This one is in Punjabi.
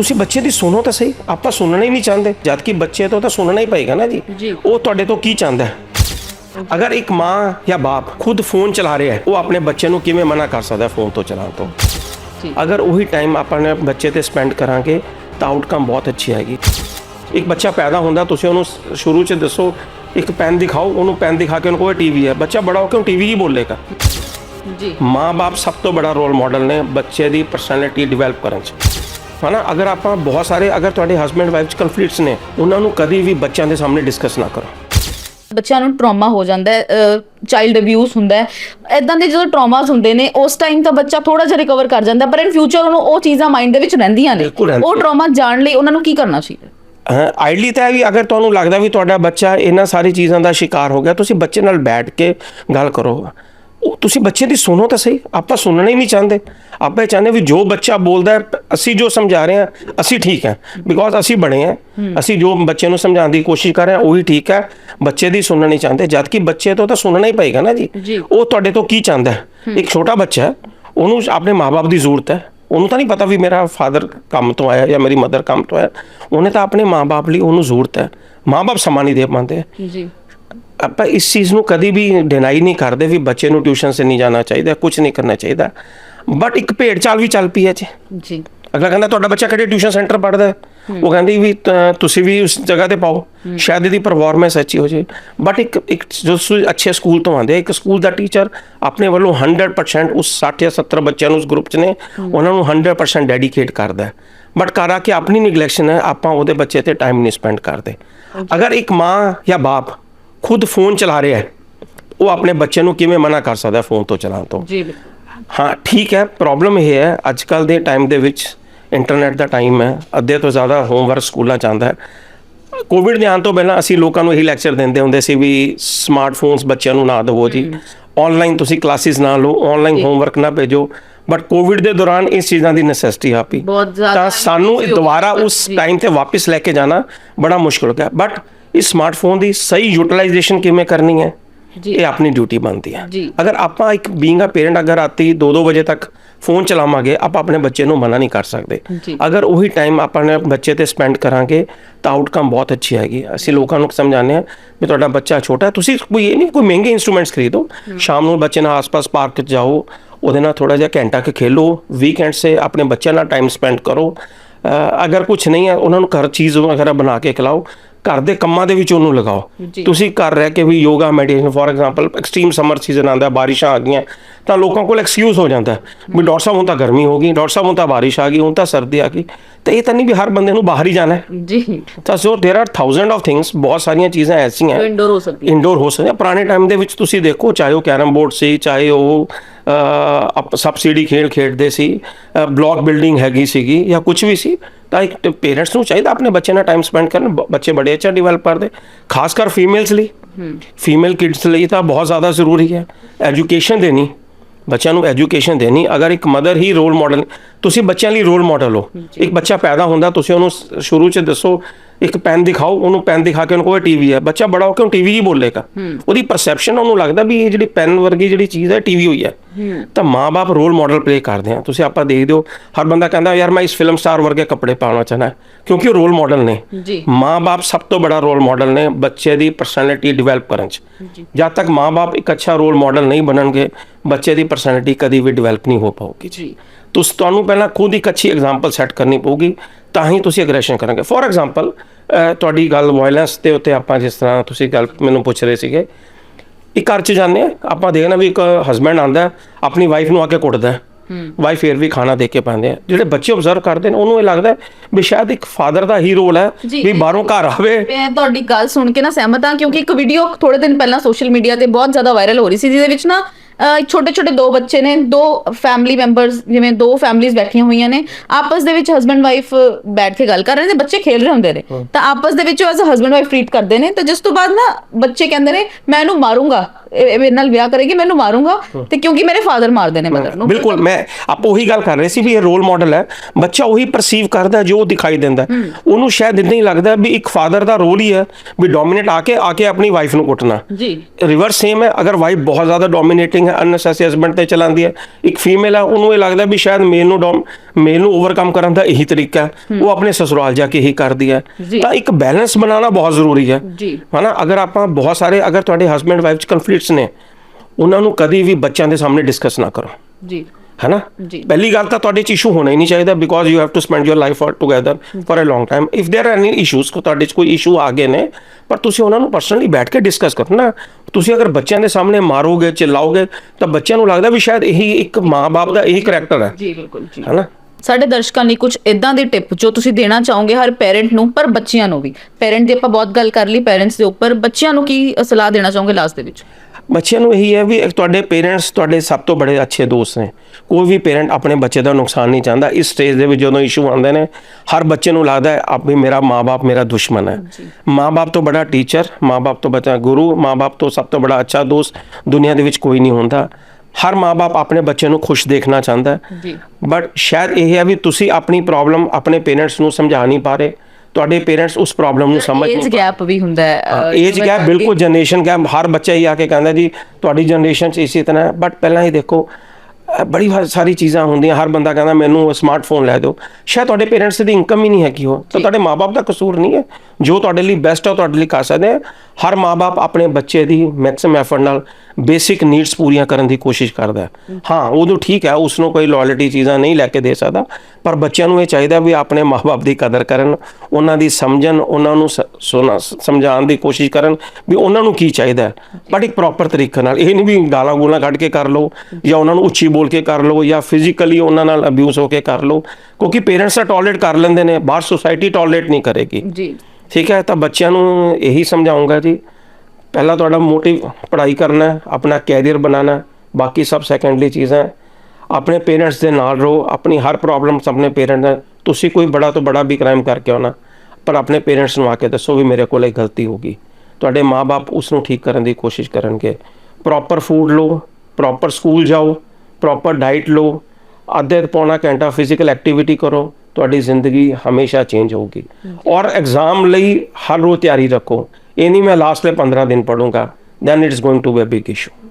ਤੁਸੀਂ ਬੱਚੇ ਦੀ ਸੁਣੋ ਤਾਂ ਸਹੀ। ਆਪਾਂ ਸੁਣਨਾ ਹੀ ਨਹੀਂ ਚਾਹੁੰਦੇ। ਜਦ ਕਿ ਬੱਚੇ ਤੋਂ ਤਾਂ ਸੁਣਨਾ ਹੀ ਪਏਗਾ ਨਾ ਜੀ। ਉਹ ਤੁਹਾਡੇ ਤੋਂ ਕੀ ਚਾਹੁੰਦਾ ਹੈ? ਅਗਰ ਇੱਕ ਮਾਂ ਜਾਂ ਬਾਪ ਖੁਦ ਫੋਨ ਚਲਾ ਰਿਹਾ ਹੈ ਉਹ ਆਪਣੇ ਬੱਚੇ ਨੂੰ ਕਿਵੇਂ ਮਨਾ ਕਰ ਸਕਦਾ ਹੈ ਫੋਨ ਤੋਂ ਚਲਾਉਣ ਤੋਂ। ਅਗਰ ਉਹੀ ਟਾਈਮ ਆਪਾਂ ਨੇ ਬੱਚੇ ਤੇ ਸਪੈਂਡ ਕਰਾਂਗੇ ਤਾਂ ਆਊਟਕਮ ਬਹੁਤ ਅੱਛੀ ਆਏਗੀ। ਇੱਕ ਬੱਚਾ ਪੈਦਾ ਹੁੰਦਾ ਤੁਸੀਂ ਉਹਨੂੰ ਸ਼ੁਰੂ 'ਚ ਦੱਸੋ ਇੱਕ ਪੈਨ ਦਿਖਾਓ ਉਹਨੂੰ ਪੈਨ ਦਿਖਾ ਕੇ ਉਹਨੂੰ ਕਹੋ ਟੀਵੀ ਹੈ। ਬੱਚਾ ਬੜਾ ਹੋ ਕੇ ਟੀਵੀ ਹੀ ਬੋਲੇਗਾ? ਜੀ। ਮਾਂ-ਬਾਪ ਸਭ ਤੋਂ ਬੜਾ ਰੋਲ ਮਾਡਲ ਨੇ ਬੱਚੇ ਦੀ ਪਰਸਨੈਲਿਟੀ ਡਿਵੈਲਪ ਕਰਨ 'ਚ। ਹਨਾ ਅਗਰ ਆਪਾਂ ਬਹੁਤ ਸਾਰੇ ਅਗਰ ਤੁਹਾਡੇ ਹਸਬੰਡ ਵਾਈਫ 'ਚ ਕਨਫਲਿਕਟਸ ਨੇ ਉਹਨਾਂ ਨੂੰ ਕਦੀ ਵੀ ਬੱਚਿਆਂ ਦੇ ਸਾਹਮਣੇ ਡਿਸਕਸ ਨਾ ਕਰੋ। ਬੱਚਿਆਂ ਨੂੰ ਟਰਾਮਾ ਹੋ ਜਾਂਦਾ ਹੈ ਚਾਈਲਡ ਅਬਿਊਜ਼ ਹੁੰਦਾ ਹੈ। ਇਦਾਂ ਦੇ ਜਦੋਂ ਟਰਾਮਾਸ ਹੁੰਦੇ ਨੇ ਉਸ ਟਾਈਮ ਤਾਂ ਬੱਚਾ ਥੋੜਾ ਜਿਹਾ ਰਿਕਵਰ ਕਰ ਜਾਂਦਾ ਪਰ ਇਨ ਫਿਊਚਰ ਉਹਨੂੰ ਉਹ ਚੀਜ਼ਾਂ ਮਾਈਂਡ ਦੇ ਵਿੱਚ ਰਹਿੰਦੀਆਂ ਨੇ। ਉਹ ਟਰਾਮਾ ਜਾਣ ਲਈ ਉਹਨਾਂ ਨੂੰ ਕੀ ਕਰਨਾ ਚਾਹੀਦਾ? ਆਈਡਲੀ ਤਾਂ ਵੀ ਅਗਰ ਤੁਹਾਨੂੰ ਲੱਗਦਾ ਵੀ ਤੁਹਾਡਾ ਬੱਚਾ ਇਹਨਾਂ ਸਾਰੀ ਚੀਜ਼ਾਂ ਦਾ ਸ਼ਿਕਾਰ ਹੋ ਗਿਆ ਤੁਸੀਂ ਬੱਚੇ ਨਾਲ ਬੈਠ ਕੇ ਗੱਲ ਕਰੋ। ਉਹ ਤੁਸੀਂ ਬੱਚੇ ਦੀ ਸੁਣੋ ਤਾਂ ਸਹੀ ਆਪਾਂ ਸੁਣਨਾ ਹੀ ਨਹੀਂ ਚਾਹੁੰਦੇ। ਆਪਾਂ ਇਹ ਚਾਹੁੰਦੇ ਵੀ ਜੋ ਬੱਚਾ ਬੋਲਦਾ ਹੈ ਅਸੀਂ ਜੋ ਸਮਝਾ ਰਹੇ ਹਾਂ ਅਸੀਂ ਠੀਕ ਹੈ। ਬਿਕੋਜ਼ ਅਸੀਂ ਬੜੇ ਹਾਂ ਅਸੀਂ ਜੋ ਬੱਚੇ ਨੂੰ ਸਮਝਾਉਣ ਦੀ ਕੋਸ਼ਿਸ਼ ਕਰ ਰਹੇ ਹਾਂ ਉਹੀ ਠੀਕ ਹੈ। ਬੱਚੇ ਦੀ ਸੁਣਨਾ ਨਹੀਂ ਚਾਹੁੰਦੇ ਜਦ ਕਿ ਬੱਚੇ ਤੋਂ ਤਾਂ ਸੁਣਨਾ ਹੀ ਪਏਗਾ ਨਾ ਜੀ। ਜੀ। ਉਹ ਤੁਹਾਡੇ ਤੋਂ ਕੀ ਚਾਹੁੰਦਾ ਹੈ? ਇੱਕ ਛੋਟਾ ਬੱਚਾ ਹੈ ਉਹਨੂੰ ਆਪਣੇ ਮਾਪੇ ਦੀ ਜ਼ਰੂਰਤ ਹੈ। ਉਹਨੂੰ ਤਾਂ ਨਹੀਂ ਪਤਾ ਵੀ ਮੇਰਾ ਫਾਦਰ ਕੰਮ ਤੋਂ ਆਇਆ ਜਾਂ ਮੇਰੀ ਮਦਰ ਕੰਮ ਤੋਂ ਆਇਆ। ਉਹਨੇ ਤਾਂ ਆਪਣੇ ਮਾਪੇ ਲਈ ਉਹਨੂੰ ਜ਼ਰੂਰਤ ਹੈ। ਮਾਪੇ ਸਮਾਂ ਨਹੀਂ ਦੇ ਪਾਉਂਦੇ। ਜੀ। ਆਪਾਂ ਇਸ ਚੀਜ਼ ਨੂੰ ਕਦੀ ਵੀ ਡਿਨਾਈ ਨਹੀਂ ਕਰਦੇ ਵੀ ਬੱਚੇ ਨੂੰ ਟਿਊਸ਼ਨ ਸੇ ਨਹੀਂ ਜਾਣਾ ਚਾਹੀਦਾ ਕੁਝ ਨਹੀਂ ਕਰਨਾ ਚਾਹੀਦਾ। ਬਟ ਇੱਕ ਭੇਡ ਚਾਲ ਵੀ ਚੱਲ ਪਈ ਹੈ ਜੀ ਜੀ। ਅਗਲਾ ਕਹਿੰਦਾ ਤੁਹਾਡਾ ਬੱਚਾ ਕਿਹੜੇ ਟਿਊਸ਼ਨ ਸੈਂਟਰ ਪੜ੍ਹਦਾ ਹੈ? ਉਹ ਕਹਿੰਦੀ ਵੀ ਤੁਸੀਂ ਵੀ ਉਸ ਜਗ੍ਹਾ ਤੇ ਪਾਓ। ਸ਼ਾਇਦ ਇਹਦੀ ਪਰਫਾਰਮੈਂਸ ਅੱਛੀ ਹੋ ਜਾਏ। ਬਟ ਇੱਕ ਇੱਕ ਜੋ ਅੱਛੇ ਸਕੂਲ ਤੋਂ ਆਉਂਦੇ ਇੱਕ ਸਕੂਲ ਦਾ ਟੀਚਰ ਆਪਣੇ ਵੱਲੋਂ 100% ਉਸ 60 ਜਾਂ 70 ਬੱਚਿਆਂ ਨੂੰ ਉਸ ਗਰੁੱਪ 'ਚ ਨੇ ਉਹਨਾਂ ਨੂੰ 100% ਡੈਡੀਕੇਟ ਕਰਦਾ ਬਟ ਕਰਾ ਕੇ ਆਪਣੀ ਨਿਗਲੈਕਸ਼ਨ ਹੈ ਆਪਾਂ ਉਹਦੇ ਬੱਚੇ ਤੇ ਟਾਈਮ ਨਹੀਂ ਸਪੈਂਡ ਕਰਦੇ। ਅਗਰ ਇੱਕ ਮਾਂ ਜਾਂ ਬਾਪ ਖੁਦ ਫੋਨ ਚਲਾ ਰਿਹਾ ਹੈ। ਉਹ ਆਪਣੇ ਬੱਚੇ ਨੂੰ ਕਿਵੇਂ ਮਨਾ ਕਰ ਸਕਦਾ ਫੋਨ ਤੋਂ ਚਲਾਉਣ ਤੋਂ? ਜੀ ਹਾਂ ਠੀਕ ਹੈ। ਪ੍ਰੋਬਲਮ ਇਹ ਹੈ ਅੱਜ ਕੱਲ ਦੇ ਟਾਈਮ ਦੇ ਵਿੱਚ ਇੰਟਰਨੈਟ ਦਾ ਟਾਈਮ ਹੈ ਅੱਧੇ ਤੋਂ ਜ਼ਿਆਦਾ ਹੋਮਵਰਕ ਸਕੂਲਾਂ ਚ ਆਉਂਦਾ ਹੈ। ਕੋਵਿਡ ਦੇ ਆਉਣ ਤੋਂ ਪਹਿਲਾਂ ਅਸੀਂ ਲੋਕਾਂ ਨੂੰ ਇਹੀ ਲੈਕਚਰ ਦਿੰਦੇ ਹੁੰਦੇ ਸੀ ਵੀ ਸਮਾਰਟਫੋਨਸ ਬੱਚਿਆਂ ਨੂੰ ਨਾ ਦਿਵੋ ਜੀ। ਆਨਲਾਈਨ ਤੁਸੀਂ ਕਲਾਸਿਸ ਨਾ ਲਓ ਆਨਲਾਈਨ ਹੋਮਵਰਕ ਨਾ ਭੇਜੋ। ਬਟ ਕੋਵਿਡ ਦੇ ਦੌਰਾਨ ਇਸ ਚੀਜ਼ਾਂ ਦੀ ਨੈਸੈਸਿਟੀ ਆਪੀ ਤਾਂ ਸਾਨੂੰ ਦੁਬਾਰਾ ਉਸ। ਟਾਈਮ ਤੇ ਵਾਪਸ ਲੈ ਕੇ ਜਾਣਾ ਬੜਾ ਮੁਸ਼ਕਲ ਹੋ ਗਿਆ। ਬਟ ਇਸ ਸਮਾਰਟਫੋਨ ਦੀ ਸਹੀ ਯੂਟਿਲਾਈਜੇਸ਼ਨ ਕਿਵੇਂ ਕਰਨੀ ਹੈ। ਇਹ ਆਪਣੀ ਡਿਊਟੀ ਬਣਦੀ ਹੈ। ਅਗਰ ਆਪਾਂ ਇੱਕ ਬੀਇੰਗ ਅ ਪੇਰੈਂਟ ਅਗਰ ਰਾਤੀ 2-2 ਵਜੇ ਤੱਕ ਫੋਨ ਚਲਾਵਾਂਗੇ ਆਪਾਂ ਆਪਣੇ ਬੱਚੇ ਨੂੰ ਮਨਾ ਨਹੀਂ ਕਰ ਸਕਦੇ। ਅਗਰ ਉਹੀ ਟਾਈਮ ਆਪਾਂ ਨੇ ਬੱਚੇ ਤੇ ਸਪੈਂਡ ਕਰਾਂਗੇ ਤਾਂ ਆਊਟਕਮ ਬਹੁਤ ਅੱਛੀ ਆਏਗੀ। ਅਸੀਂ ਲੋਕਾਂ ਨੂੰ ਸਮਝਾਉਂਦੇ ਹਾਂ ਵੀ ਤੁਹਾਡਾ ਬੱਚਾ ਛੋਟਾ ਹੈ ਤੁਸੀਂ ਕੋਈ ਇਹ ਨਹੀਂ ਕੋਈ ਮਹਿੰਗੇ ਇਨਸਟਰੂਮੈਂਟਸ ਖਰੀਦੋ। ਸ਼ਾਮ ਨੂੰ ਬੱਚੇ ਨਾਲ ਆਸ-ਪਾਸ ਪਾਰਕ 'ਚ ਜਾਓ ਉਹਦੇ ਨਾਲ ਥੋੜਾ ਜਿਹਾ ਘੰਟਾ ਕੁ ਖੇਲੋ ਵੀਕਐਂਡ ਸੇ ਆਪਣੇ ਬੱਚਿਆਂ ਨਾਲ ਟਾਈਮ ਸਪੈਂਡ ਕਰੋ। ਅਗਰ ਕੁਝ ਨਹੀਂ ਹੈ ਉਹਨਾਂ ਨੂੰ ਘਰ ਚੀਜ਼ ਵਗੈਰਾ ਬਣਾ ਕੇ ਖਿਲਾਓ ਘਰ ਦੇ ਕੰਮਾਂ ਦੇ ਵਿੱਚ ਉਹਨੂੰ ਲਗਾਓ ਜੀ। ਤੁਸੀਂ ਘਰ ਰਹਿ ਕੇ ਵੀ yoga meditation for example extreme summer season ਆਉਂਦਾ ਬਾਰਿਸ਼ਾਂ ਆ ਗਈਆਂ ਤਾਂ ਲੋਕਾਂ ਕੋਲ ਐਕਸਕਿਊਜ਼ ਹੋ ਜਾਂਦਾ ਹੈ ਵੀ ਡਾਕਟਰ ਸਾਹਿਬ ਹੁਣ ਤਾਂ ਗਰਮੀ ਹੋ ਗਈ ਡਾਕਟਰ ਸਾਹਿਬ ਹੁਣ ਤਾਂ ਬਾਰਿਸ਼ ਆ ਗਈ ਹੁਣ ਤਾਂ ਸਰਦੀ ਆ ਗਈ ਤੇ ਇਹ ਤਾਂ ਨਹੀਂ ਵੀ ਹਰ ਬੰਦੇ ਨੂੰ ਬਾਹਰ ਹੀ ਜਾਣਾ ਹੈ ਜੀ ਤਾਂ so there are thousand of things ਬਹੁਤ ਸਾਰੀਆਂ ਚੀਜ਼ਾਂ ਐਸੀਆਂ ਜੋ ਇੰਡੋਰ ਹੋ ਸਕਦੀ ਹੈ ਇੰਡੋਰ ਹੋ ਸਕਦੀਆਂ ਪੁਰਾਣੇ ਟਾਈਮ ਦੇ ਵਿੱਚ ਤੁਸੀਂ ਦੇਖੋ ਚਾਹੇ ਉਹ ਕੈਰਮ ਬੋਰਡ ਸੀ ਚਾਹੇ ਉਹ ਸਬਸਿਡੀ ਖੇਡ ਖੇਡਦੇ ਸੀ ਬਲੌਕ ਬਿਲਡਿੰਗ ਹੈਗੀ ਸੀਗੀ ਜਾਂ ਕੁਝ ਵੀ ਸੀ ਤਾਂ ਇੱਕ ਪੇਰੈਂਟਸ ਨੂੰ ਚਾਹੀਦਾ ਆਪਣੇ ਬੱਚੇ ਨਾਲ ਟਾਈਮ ਸਪੈਂਡ ਕਰਨ ਬੱਚੇ ਬੜੇ ਅੱਛਾ ਡਿਵੈਲਪ ਕਰਦੇ ਖਾਸ ਕਰ ਫੀਮੇਲਸ ਲਈ। ਫੀਮੇਲ ਕਿਡਸ ਲਈ ਤਾਂ ਬਹੁਤ ਜ਼ਿਆਦਾ ਜ਼ਰੂਰੀ ਹੈ। ਐਜੂਕੇਸ਼ਨ ਦੇਣੀ ਬੱਚਿਆਂ ਨੂੰ ਐਜੂਕੇਸ਼ਨ ਦੇਣੀ ਅਗਰ ਇੱਕ ਮਦਰ ਹੀ ਰੋਲ ਮਾਡਲ ਤੁਸੀਂ ਬੱਚਿਆਂ ਲਈ ਰੋਲ ਮਾਡਲ ਹੋ। ਇੱਕ ਬੱਚਾ ਪੈਦਾ ਹੁੰਦਾ ਤੁਸੀਂ ਉਹਨੂੰ ਸ਼ੁਰੂ 'ਚ ਦੱਸੋ ਇੱਕ ਪੈਨ ਦਿਖਾਓ ਉਹਨੂੰ ਪੈਨ ਦਿਖਾ ਕੇ ਉਹਨੂੰ ਕਹੋ ਟੀਵੀ ਹੈ। ਬੱਚਾ ਬੜਾ ਹੋ ਕੇ ਟੀਵੀ ਹੀ। ਬੋਲੇਗਾ ਉਹਦੀ ਪਰਸੈਪਸ਼ਨ ਉਹਨੂੰ ਲੱਗਦਾ ਵੀ ਇਹ ਜਿਹੜੀ ਪੈਨ ਵਰਗੀ ਜਿਹੜੀ ਚੀਜ਼ ਹੈ ਟੀਵੀ ਹੋਈ ਹੈ। ਤਾਂ ਮਾਪੇ ਰੋਲ ਮਾਡਲ ਪਲੇ ਕਰਦੇ ਆ। ਤੁਸੀਂ ਆਪਾਂ ਦੇਖਦੇ ਹੋ ਹਰ ਬੰਦਾ ਕਹਿੰਦਾ ਯਾਰ ਮੈਂ ਇਸ ਫਿਲਮ ਸਟਾਰ ਵਰਗੇ ਕੱਪੜੇ ਪਾਉਣਾ ਚਾਹਨਾ ਕਿਉਂਕਿ ਉਹ ਰੋਲ ਮਾਡਲ ਨੇ। ਜੀ। ਮਾਂ-ਬਾਪ ਸਭ ਤੋਂ ਬੜਾ ਰੋਲ ਮਾਡਲ ਨੇ ਬੱਚੇ ਦੀ ਪਰਸਨੈਲਿਟੀ ਡਿਵੈਲਪ ਕਰਨ 'ਚ। ਜਦ ਤੱਕ ਮਾਂ-ਬਾਪ ਇੱਕ ਅੱਛਾ ਰੋਲ ਮਾਡਲ ਨਹੀਂ ਬਣਨਗੇ ਬੱਚੇ ਦੀ ਪਰਸਨੈਲਿਟੀ ਕਦੀ ਵੀ ਡਿਵੈਲਪ ਨਹੀਂ ਹੋ ਪਾਊਗੀ। ਜੀ। ਤੁਸੀਂ ਤੁਹਾਨੂੰ ਪਹਿਲਾਂ ਖੁਦ ਇੱਕ ਅੱਛੀ ਐਗਜ਼ਾਮਪਲ ਸੈੱਟ ਕਰਨੀ ਪਊਗੀ ਤਾਂ ਹੀ ਤੁਸੀਂ ਐਗਰੈਸ਼ਨ ਕਰਾਂਗੇ। ਫੋਰ ਐਗਜ਼ਾਮਪਲ ਤੁਹਾਡੀ ਗੱਲ ਵਾਇਲੈਂਸ ਦੇ ਉੱਤੇ ਆਪਾਂ ਜਿਸ ਤਰ੍ਹਾਂ ਤੁਸੀਂ ਗੱਲ ਮੈਨੂੰ ਪੁੱਛ ਰਹੇ ਸੀਗੇ ਇੱਕ ਘਰ 'ਚ ਜਾਂਦੇ ਆ ਆਪਾਂ ਦੇਖਣਾ ਵੀ ਇੱਕ ਹਸਬੈਂਡ ਆਂਦਾ ਆਪਣੀ ਵਾਈਫ ਨੂੰ ਆ ਕੇ ਕੁੱਟਦਾ। ਵਾਈਫ ਫੇਰ ਵੀ ਖਾਣਾ ਦੇ ਕੇ ਪਾਉਂਦੇ ਆ। ਜਿਹੜੇ ਬੱਚੇ ਆਬਜ਼ਰਵ ਕਰਦੇ ਨੇ ਉਹਨੂੰ ਇਹ ਲੱਗਦਾ ਵੀ ਸ਼ਾਇਦ ਇੱਕ ਫਾਦਰ ਦਾ ਹੀ ਰੋਲ ਹੈ। ਵੀ ਬਾਹਰੋਂ ਘਰ ਆਵੇ। ਮੈਂ ਤੁਹਾਡੀ ਗੱਲ ਸੁਣ ਕੇ ਨਾ ਸਹਿਮਤ ਹਾਂ ਕਿਉਂਕਿ ਇੱਕ ਵੀਡੀਓ ਥੋੜੇ ਦਿਨ ਪਹਿਲਾਂ ਸੋਸ਼ਲ ਮੀਡੀਆ ਤੇ ਬਹੁਤ ਜ਼ਿਆਦਾ ਵਾਇਰਲ ਹੋ ਰਹੀ ਸੀ ਜਿਹਦੇ ਵਿੱਚ ਨਾ ਛੋਟੇ ਛੋਟੇ ਦੋ ਬੱਚੇ ਨੇ ਦੋ ਫੈਮਿਲੀ ਮੈਂਬਰਸ ਜਿਵੇਂ ਦੋ ਫੈਮਿਲੀਆਂ ਬੈਠੀਆਂ ਹੋਈਆਂ ਨੇ ਆਪਸ ਦੇ ਵਿੱਚ ਹਸਬੰਡ ਵਾਈਫ ਬੈਠ ਕੇ ਗੱਲ ਕਰ ਰਹੇ ਨੇ ਬੱਚੇ ਖੇਲ ਰਹੇ ਹੁੰਦੇ ਨੇ ਤਾਂ ਆਪਸ ਦੇ ਵਿੱਚ as a husband wife treat ਕਰਦੇ ਨੇ ਤੇ ਜਿਸ ਤੋਂ ਬਾਅਦ ਨਾ ਬੱਚੇ ਕਹਿੰਦੇ ਨੇ ਮੈਂ ਇਹਨੂੰ ਮਾਰੂੰਗਾ। ਇਹ ਮੇਰੇ ਨਾਲ ਵਿਆਹ ਕਰੇਗੀ ਮੈਨੂੰ ਮਾਰੂੰਗਾ ਤੇ ਕਿਉਂਕਿ ਮੇਰੇ ਫਾਦਰ ਮਾਰਦੇ ਨੇ ਮਦਰ ਨੂੰ। ਬਿਲਕੁਲ ਮੈਂ ਆਪ ਉਹੀ ਗੱਲ ਕਰ ਰਹੇ ਸੀ ਵੀ ਇਹ ਰੋਲ ਮਾਡਲ ਹੈ। ਬੱਚਾ ਉਹੀ ਪਰਸੀਵ ਕਰਦਾ ਜੋ ਦਿਖਾਈ ਦਿੰਦਾ। ਉਹਨੂੰ ਸ਼ਾਇਦ ਇਦਾਂ ਹੀ ਲੱਗਦਾ ਵੀ ਇੱਕ ਫਾਦਰ ਦਾ ਰੋਲ ਹੀ ਹੈ ਵੀ ਡੋਮਿਨੇਟ ਆ ਕੇ ਆ ਕੇ ਆਪਣੀ ਵਾਈਫ ਨੂੰ ਕੁੱਟਣਾ। ਜੀ। ਰਿਵਰਸ ਸੇਮ ਹੈ ਅਗਰ ਵਾਈਫ ਬਹੁਤ ਜ਼ਿਆਦਾ ਡੋਮਿਨੇਟਿੰਗ ਹੈ ਅਨਨੈਸੈਸਰੀ ਹਸਬੰਡ ਤੇ ਚਲਾਉਂਦੀ ਹੈ ਇੱਕ ਫੀਮੇਲ ਹੈ ਉਹਨੂੰ ਇਹ ਲੱਗਦਾ ਵੀ ਸ਼ਾਇਦ ਮੇਲ ਨੂੰ ਡੋਮ ਮੇਲ ਨੂੰ ਓਵਰਕਮ ਕਰਨ ਦਾ ਇਹੀ ਤਰੀਕਾ ਹੈ। ਉਹ ਆਪਣੇ ਸਸੁਰਾਲ ਜਾ ਕੇ ਹੀ ਕਰਦੀ ਹੈ। ਤਾਂ ਇੱਕ ਬੈਲੈਂਸ ਬਣਾਉਣਾ ਬਹੁਤ ਜ਼ਰੂਰੀ ਹੈ। ਹਨਾ ਅਗਰ ਆਪਾਂ ਬਹੁਤ ਸਾਰੇ ਅਗਰ ਤੁਹਾਡੇ ਹਸਬੰਡ ਵਾਈਫ ਚ ਕਨਫਲਿਕਟਸ ਨੇ ਉਹਨਾਂ ਨੂੰ ਕਦੀ ਵੀ ਬੱਚਿਆਂ ਦੇ ਸਾਹਮਣੇ ਡਿਸਕਸ ਨਾ ਕਰੋ। ਜੀ। ਹੈਨਾ? ਪਹਿਲੀ ਗੱਲ ਤਾਂ ਤੁਹਾਡੇ ਚ ਇਸ਼ੂ ਹੋਣਾ ਹੀ ਨਹੀਂ ਚਾਹੀਦਾ because you have to spend your life together for a long time if there are any issues ਕੋ ਤੁਹਾਡੇ ਚ ਕੋਈ ਇਸ਼ੂ ਆ ਗਏ ਨੇ ਪਰ ਤੁਸੀਂ ਉਹਨਾਂ ਨੂੰ ਪਰਸਨਲੀ ਬੈਠ ਕੇ ਡਿਸਕਸ ਕਰੋ ਨਾ। ਤੁਸੀਂ ਅਗਰ ਬੱਚਿਆਂ ਦੇ ਸਾਹਮਣੇ ਮਾਰੋਗੇ ਚਿਲਾਓਗੇ ਤਾਂ ਬੱਚਿਆਂ ਨੂੰ ਲੱਗਦਾ ਵੀ ਸ਼ਾਇਦ ਇਹੀ ਇੱਕ ਮਾਪੇ ਦਾ ਇਹੀ ਕੈਰੈਕਟਰ ਹੈ। ਜੀ ਬਿਲਕੁਲ ਜੀ। ਹੈਨਾ? ਸਾਡੇ ਦਰਸ਼ਕਾਂ ਲਈ ਕੁਝ ਇਦਾਂ ਦੀ ਟਿਪ ਜੋ ਤੁਸੀਂ ਦੇਣਾ ਚਾਹੋਗੇ ਹਰ ਪੇਰੈਂਟ ਨੂੰ ਪਰ ਬੱਚਿਆਂ ਨੂੰ ਵੀ। ਪੇਰੈਂਟ ਦੀ ਆਪਾਂ ਬਹੁਤ ਗੱਲ ਕਰ ਲਈ ਪੇਰੈਂਟਸ ਦੇ ਉੱਪਰ। ਬੱਚਿਆਂ ਨੂੰ ਕੀ ਸਲਾਹ ਦੇਣਾ ਚਾਹੋਗੇ ਲਾਸਟ ਦੇ ਵਿੱਚ? ਬੱਚਿਆਂ ਨੂੰ ਇਹੀ ਹੈ ਵੀ ਤੁਹਾਡੇ ਪੇਰੈਂਟਸ ਤੁਹਾਡੇ ਸਭ ਤੋਂ ਬੜੇ ਅੱਛੇ ਦੋਸਤ ਨੇ। ਕੋਈ ਵੀ ਪੇਰੈਂਟ ਆਪਣੇ ਬੱਚੇ ਦਾ ਨੁਕਸਾਨ ਨਹੀਂ ਚਾਹੁੰਦਾ। ਇਸ ਸਟੇਜ ਦੇ ਵਿੱਚ ਜਦੋਂ ਇਸ਼ੂ ਆਉਂਦੇ ਨੇ ਹਰ ਬੱਚੇ ਨੂੰ ਲੱਗਦਾ ਹੈ ਆਪ ਵੀ ਮੇਰਾ ਮਾਪੇ ਮੇਰਾ ਦੁਸ਼ਮਣ ਹੈ। ਮਾਪੇ ਤੋਂ ਬੜਾ ਟੀਚਰ ਮਾਪੇ ਤੋਂ ਬੜਾ ਗੁਰੂ ਮਾਪੇ ਤੋਂ ਸਭ ਤੋਂ ਬੜਾ ਅੱਛਾ ਦੋਸਤ ਦੁਨੀਆ ਦੇ ਵਿੱਚ ਕੋਈ ਨਹੀਂ ਹੁੰਦਾ। ਹਰ ਮਾਪੇ ਆਪਣੇ ਬੱਚੇ ਨੂੰ ਖੁਸ਼ ਦੇਖਣਾ ਚਾਹੁੰਦਾ ਹੈ। ਜੀ। ਬਟ ਸ਼ਾਇਦ ਇਹ ਹੈ ਵੀ ਤੁਸੀਂ ਆਪਣੀ ਪ੍ਰੋਬਲਮ ਆਪਣੇ ਪੇਰੈਂਟਸ ਨੂੰ ਸਮਝਾ ਨਹੀਂ ਪਾ ਰਹੇ। ਤੁਹਾਡੇ ਪੇਰੈਂਟਸ ਉਸ ਪ੍ਰੋਬਲਮ ਨੂੰ ਸਮਝ ਏਜ ਨਹੀਂ ਗੈਪ ਵੀ ਹੁੰਦਾ ਹੈ ਏਜ ਗੈਪ ਬਿਲਕੁਲ ਜਨਰੇਸ਼ਨ ਗੈਪ ਹਰ ਬੱਚਾ ਹੀ ਆ ਕੇ ਕਹਿੰਦਾ ਜੀ ਤੁਹਾਡੀ ਜਨਰੇਸ਼ਨ ਚ ਇਸੇ ਤਰ੍ਹਾਂ ਬਟ ਪਹਿਲਾਂ ਹੀ ਦੇਖੋ ਬੜੀ ਸਾਰੀ ਚੀਜ਼ਾਂ ਹੁੰਦੀਆਂ। ਹਰ ਬੰਦਾ ਕਹਿੰਦਾ ਮੈਨੂੰ ਸਮਾਰਟਫੋਨ ਲੈ ਦਿਓ। ਸ਼ਾਇਦ ਤੁਹਾਡੇ ਪੇਰੈਂਟਸ ਦੀ ਇਨਕਮ ਹੀ ਨਹੀਂ ਹੈ ਕਿ ਉਹ। ਤਾਂ ਤੁਹਾਡੇ ਮਾਪੇ ਦਾ ਕਸੂਰ ਨਹੀਂ ਹੈ। ਜੋ ਤੁਹਾਡੇ ਲਈ ਬੈਸਟ ਹੈ ਤੁਹਾਡੇ ਲਈ ਕਰ ਸਕਦੇ ਹੈ ਹਰ ਮਾਪੇ ਆਪਣੇ ਬੱਚੇ ਦੀ ਮੈਕਸਿਮਮ ਐਫਰਟ ਨਾਲ ਬੇਸਿਕ ਨੀਡਸ ਪੂਰੀਆਂ ਕਰਨ ਦੀ ਕੋਸ਼ਿਸ਼ ਕਰਦਾ ਹੈ। ਹਾਂ। ਉਦੋਂ ਠੀਕ ਹੈ ਉਸ ਨੂੰ ਕੋਈ ਲਾਇਲਟੀ ਚੀਜ਼ਾਂ ਨਹੀਂ ਲੈ ਕੇ ਦੇ ਸਕਦਾ। ਪਰ ਬੱਚਿਆਂ ਨੂੰ ਇਹ ਚਾਹੀਦਾ ਵੀ ਆਪਣੇ ਮਾਪੇ ਦੀ ਕਦਰ ਕਰਨ ਉਹਨਾਂ ਦੀ ਸਮਝਣ ਉਹਨਾਂ ਨੂੰ ਸਮਝਾਉਣ ਦੀ ਕੋਸ਼ਿਸ਼ ਕਰਨ ਵੀ ਉਹਨਾਂ ਨੂੰ ਕੀ ਚਾਹੀਦਾ ਹੈ। ਬਟ ਇੱਕ ਪ੍ਰੋਪਰ ਤਰੀਕੇ ਨਾਲ ਇਹ ਨਹੀਂ ਵੀ ਗਾਲਾਂ ਗੂਲਾਂ ਕੱਢ ਕੇ ਕਰ ਲਓ ਜਾਂ ਉਹਨਾਂ ਨੂੰ ਉੱਚੀ ਬੋਲ ਕੇ ਕਰ ਲਓ ਜਾਂ ਫਿਜ਼ੀਕਲੀ ਉਹਨਾਂ ਨਾਲ ਅਬਿਊਜ਼ ਹੋ ਕੇ ਕਰ ਲਓ ਕਿਉਂਕਿ ਪੇਰੈਂਟਸ ਤਾਂ ਟੋਲਰੇਟ ਕਰ ਲੈਂਦੇ ਨੇ ਬਾਹਰ ਸੋਸਾਇਟੀ ਟੋਲਰੇਟ ਨਹੀਂ ਕਰੇਗੀ। ਜੀ। ਠੀਕ ਹੈ ਤਾਂ ਬੱਚਿਆਂ ਨੂੰ ਇਹੀ ਸਮਝਾਉਂਗਾ ਜੀ ਪਹਿਲਾਂ ਤੁਹਾਡਾ ਮੋਟਿਵ ਪੜ੍ਹਾਈ ਕਰਨਾ ਹੈ ਆਪਣਾ ਕੈਰੀਅਰ ਬਣਾਉਣਾ ਬਾਕੀ ਸਭ ਸੈਕੰਡਰੀ ਚੀਜ਼ਾਂ। ਆਪਣੇ ਪੇਰੈਂਟਸ ਦੇ ਨਾਲ ਰਹੋ ਆਪਣੀ ਹਰ ਪ੍ਰੋਬਲਮ ਆਪਣੇ ਪੇਰੈਂਟ ਨਾਲ ਤੁਸੀਂ ਕੋਈ ਬੜਾ ਤੋਂ ਬੜਾ ਵੀ ਕ੍ਰਾਈਮ ਕਰਕੇ ਆਉਣਾ ਪਰ ਆਪਣੇ ਪੇਰੈਂਟਸ ਨੂੰ ਆ ਕੇ ਦੱਸੋ ਵੀ ਮੇਰੇ ਕੋਲ ਇਹ ਗਲਤੀ ਹੋ ਗਈ। ਤੁਹਾਡੇ ਮਾਪੇ ਉਸ ਨੂੰ ਠੀਕ ਕਰਨ ਦੀ ਕੋਸ਼ਿਸ਼ ਕਰਨਗੇ। ਪ੍ਰੋਪਰ ਫੂਡ ਲਓ ਪ੍ਰੋਪਰ ਸਕੂਲ ਜਾਓ ਪ੍ਰੋਪਰ ਡਾਈਟ ਲਓ ਅੱਧੇ ਤੋਂ ਪੌਣਾ ਘੰਟਾ ਫਿਜ਼ੀਕਲ ਐਕਟੀਵਿਟੀ ਕਰੋ ਤੁਹਾਡੀ ਜ਼ਿੰਦਗੀ ਹਮੇਸ਼ਾ ਚੇਂਜ ਹੋਊਗੀ। ਔਰ ਐਗਜ਼ਾਮ ਲਈ ਹਰ ਰੋਜ਼ ਤਿਆਰੀ ਰੱਖੋ। ਇਹ ਨਹੀਂ ਮੈਂ ਲਾਸਟ ਦੇ 15 ਦਿਨ ਪੜੂੰਗਾ then it is going to be a big issue